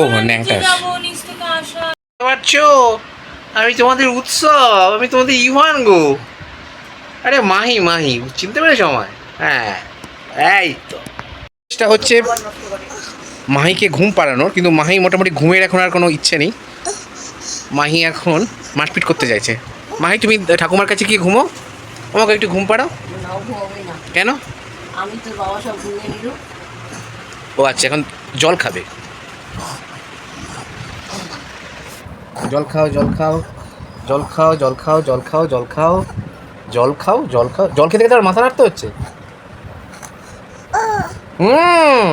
ও, ন্যাংটা নিচ পারছ? আমি তোমাদের উৎসব আমি তোমাদের ইভান গো। আরে মাহি মাহি চিনতে পেরেছ আমায়? হ্যাঁ এই তো। চেষ্টা হচ্ছে মাহিকে ঘুম পাড়ানোর কিন্তু মাহি মোটামুটি ঘুমের এখন আর কোনো ইচ্ছে নেই। মাহি এখন মারপিট করতে চাইছে। মাহি তুমি ঠাকুমার কাছে গিয়ে ঘুমো। আমাকে একটু ঘুম পাড়াও। কেন? আমি তোর বাবা সব ঘুমিয়ে নিল ও আচ্ছা এখন জল খাবে। জল খাও জল খাও জল খাও জল খাও জল খাও জল খাও জল খাও জল খাও। জল খেতে খেতে আর মাথা নাড়তে হচ্ছে? হুম,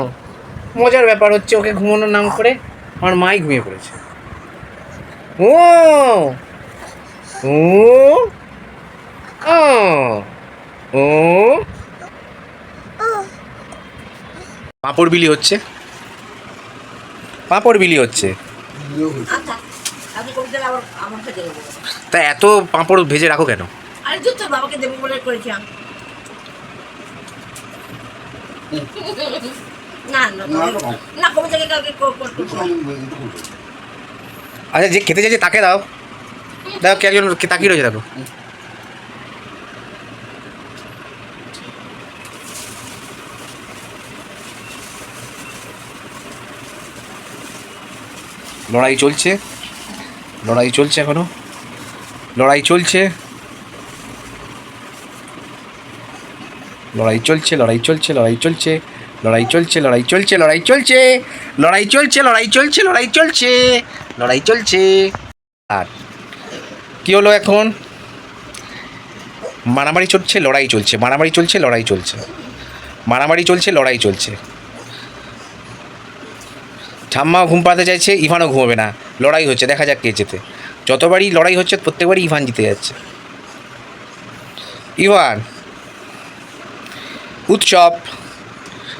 মজার ব্যাপার হচ্ছে ওকে ঘুমানোর নাম করে আমার মাই ঘুমিয়ে পড়েছে। ও ও ও ও। পাঁপড় বিলি হচ্ছে? পাঁপড় বিলি হচ্ছে আচ্ছা আমি করে দিলে আবার আমার কাছে দেবো তা এত পাঁপড় ভেজে রাখো কেন? আরে তোর বাবাকে দেবো বলে করেছিলাম না না আচ্ছা যে খেতে চাইছে তাকে দাও। দাও কে একজন তাকিয়ে রয়েছে দেখো। লড়াই চলছে। লড়াই চলছে এখনও লড়াই চলছে লড়াই চলছে লড়াই চলছে লড়াই চলছে লড়াই চলছে লড়াই চলছে লড়াই চলছে লড়াই চলছে লড়াই চলছে লড়াই চলছে লড়াই চলছে আর কি হলো এখন মারামারি চলছে লড়াই চলছে মারামারি চলছে লড়াই চলছে মারামারি চলছে লড়াই চলছে ঠাম্মা ঘুম পাতে চাইছে ইভানও ঘুমোবে না লড়াই হচ্ছে দেখা যাক কে যেতে যতবারই লড়াই হচ্ছে প্রত্যেকবারই ইভান জিতে যাচ্ছে। ইভান উৎসব।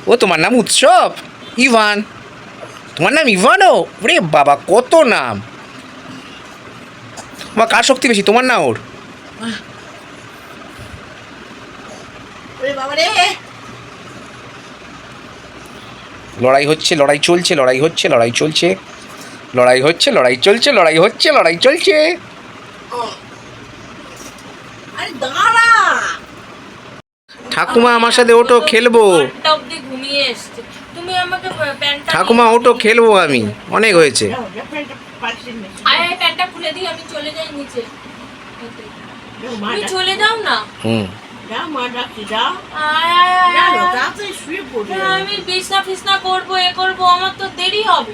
ও তোমার নাম উৎসব? ইভান। তোমার নাম ইভানও রে বাবা কত নাম। আমার কার শক্তি বেশি? তোমার না ওর? ওরে লড়াই হচ্ছে লড়াই চলছে লড়াই হচ্ছে লড়াই চলছে। লড়াই হচ্ছে লড়াই চলছে লড়াই হচ্ছে লড়াই চলছে। ঠাকুমা আমার সাথে ওটো খেলব। ঠাকুমা ওটো খেলব আমি। অনেক হয়েছে। চলে আমি বিছনা ফিসনা করব এ করব আমার তো দেরি হবে।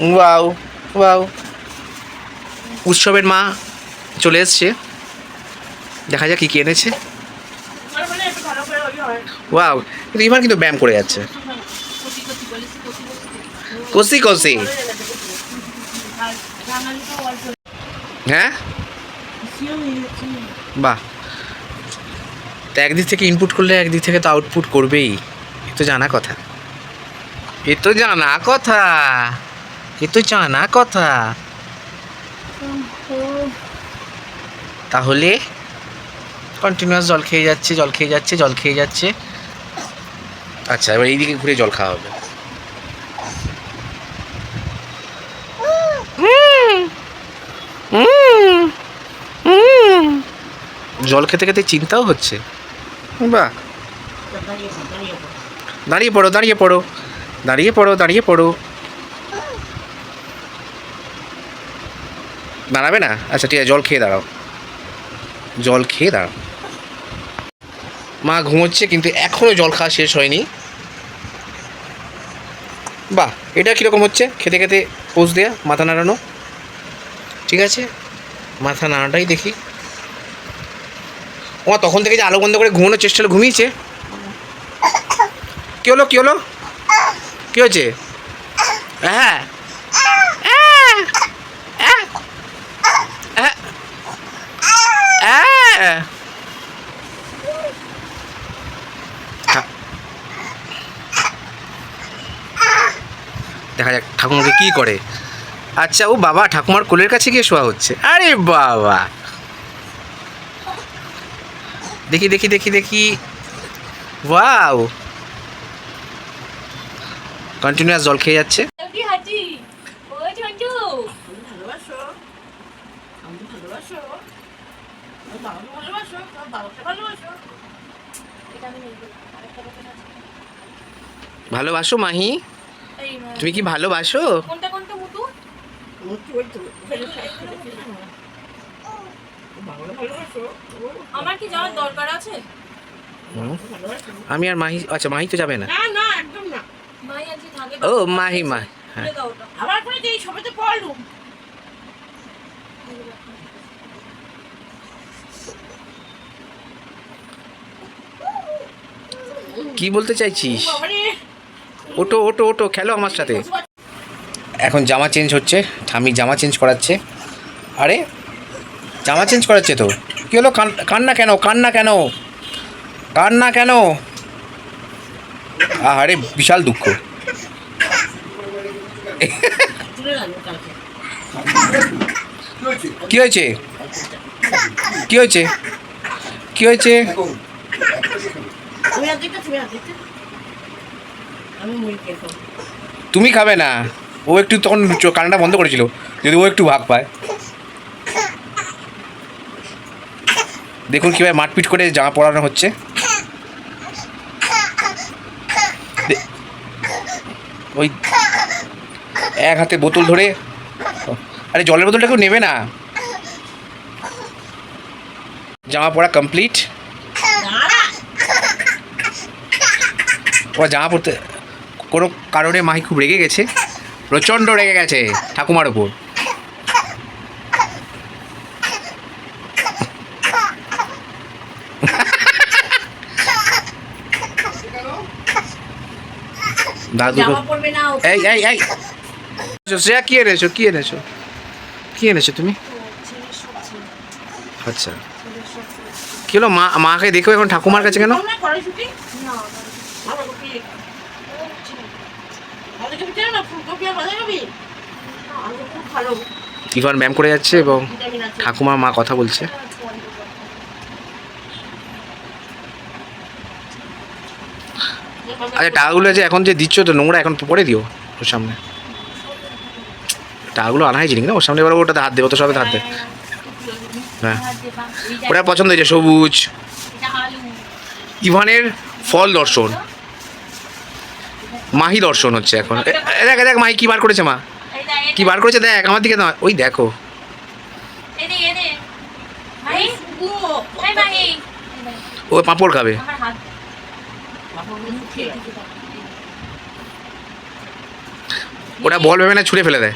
ওয়াও ওয়াও উৎসবের মা চলে এসছে। দেখা যাক কী কী এনেছে। ওয়াও কিন্তু ইভান কিন্তু ব্যায়াম করে যাচ্ছে। কষি কষি। হ্যাঁ? বাহ। তা একদিক থেকে ইনপুট করলে একদিক থেকে তো আউটপুট করবেই। এ তো জানা কথা। এ তো জানা কথা। এ তো জানা কথা। তাহলে কন্টিনিউয়াস জল খেয়ে যাচ্ছে জল খেয়ে যাচ্ছে জল খেয়ে যাচ্ছে। আচ্ছা এবার এইদিকে ঘুরে জল খাওয়া হবে। জল খেতে খেতে চিন্তাও হচ্ছে। বাহ। দাঁড়িয়ে পড়ো দাঁড়িয়ে পড়ো দাঁড়িয়ে পড়ো দাঁড়িয়ে পড়ো। দাঁড়াবে না? আচ্ছা ঠিক আছে, জল খেয়ে দাঁড়াও। জল খেয়ে দাঁড়াও। মা ঘুমোচ্ছে, কিন্তু এখনও জল খাওয়া শেষ হয়নি। বাহ, এটা কীরকম হচ্ছে? খেতে খেতে পোজ দেয়া, মাথা নাড়ানো। ঠিক আছে, মাথা নাড়াটাই দেখি। ও তখন থেকে যে আলো বন্ধ করে ঘুমানোর চেষ্টা ঘুমিয়েছে। কী হলো কী হলো? কী হয়েছে? হ্যাঁ দেখা যাক ঠাকুমাকে কি করে। আচ্ছা ও বাবা, ঠাকুমার কোলের কাছে গিয়ে শোয়া হচ্ছে। আরে বাবা! দেখি দেখি দেখি দেখি। ওয়াও! কন্টিনিউয়াস জল খেয়ে যাচ্ছে। বাবাকে ভালোবাসো তোমার বাবাকে ভালোবাসো এটা আমি নেই আরেকটা কথা আছে ভালোবাসো মাহি? তুমি কি ভালোবাসো? কোনটা কোনটা আমার কি যাওয়ার দরকার আছে? আমি আর মাহি আচ্ছা মাহি তো যাবে না। না না একদম না। মাই আজকে থাকে ও মাহি মাহি হ্যাঁ। খুলে দাও ওটা। আবার করে যে সবে তো পড়লুম কি বলতে চাইছিস? ওটো ওটো ওটো খেলো আমার সাথে। এখন জামা চেঞ্জ হচ্ছে ঠামি জামা চেঞ্জ করাচ্ছে। আরে জামা চেঞ্জ করাচ্ছে তো? কী হলো কান- কান্না কেন কান্না কেন? কান্না কেন? আরে বিশাল দুঃখ। কি হয়েছে? কি হয়েছে? কি হয়েছে? তুমি খাবে না। ও একটু তখন কান্নাটা বন্ধ করেছিল। যদি ও একটু ভাগ পায়। দেখুন কীভাবে মারপিট করে জামা পরানো হচ্ছে। ওই এক হাতে বোতল ধরে। আরে জলের বোতলটা কেউ নেবে না। জামা পরা কমপ্লিট ওরা জামা পরতে কোনো কারণে মাহি খুব রেগে গেছে প্রচণ্ড রেগে গেছে ঠাকুমার ওপর দাদু এই এই এই। শ্রেয়া কি এনেছো কি এনেছো? কি এনেছো তুমি? আচ্ছা। কি হলো মা মাকে দেখো এখন ঠাকুমার কাছে কেন না কড়াইশুটি বাঁধাকপি বাঁধাকপি চাই না ফুলকপি আর বাঁধাকপি আলু খুব ভালো ইভান ব্যায়াম করে যাচ্ছে এবং ঠাকুমা মা কথা বলছে। আচ্ছা টাকাগুলো যে এখন যে দিচ্ছ তো নোংরা এখন পরে দিও ওর সামনে। টাকাগুলো আনা হয়েছে না? ওর সামনে এবার ওটাতে হাত দেবো তো সবে হাত দে হ্যাঁ। ওটা পছন্দ হয়েছে, সবুজ। ইভানের ফল দর্শন। মাহি দর্শন হচ্ছে এখন। দেখ দেখ মাহি কি বার করেছে মা? কি বার করেছে? দেখ আমার দিকে না ওই দেখো। ও পাঁপড় খাবে। ওটা বল ভেবে না ছুঁড়ে ফেলে দেয়।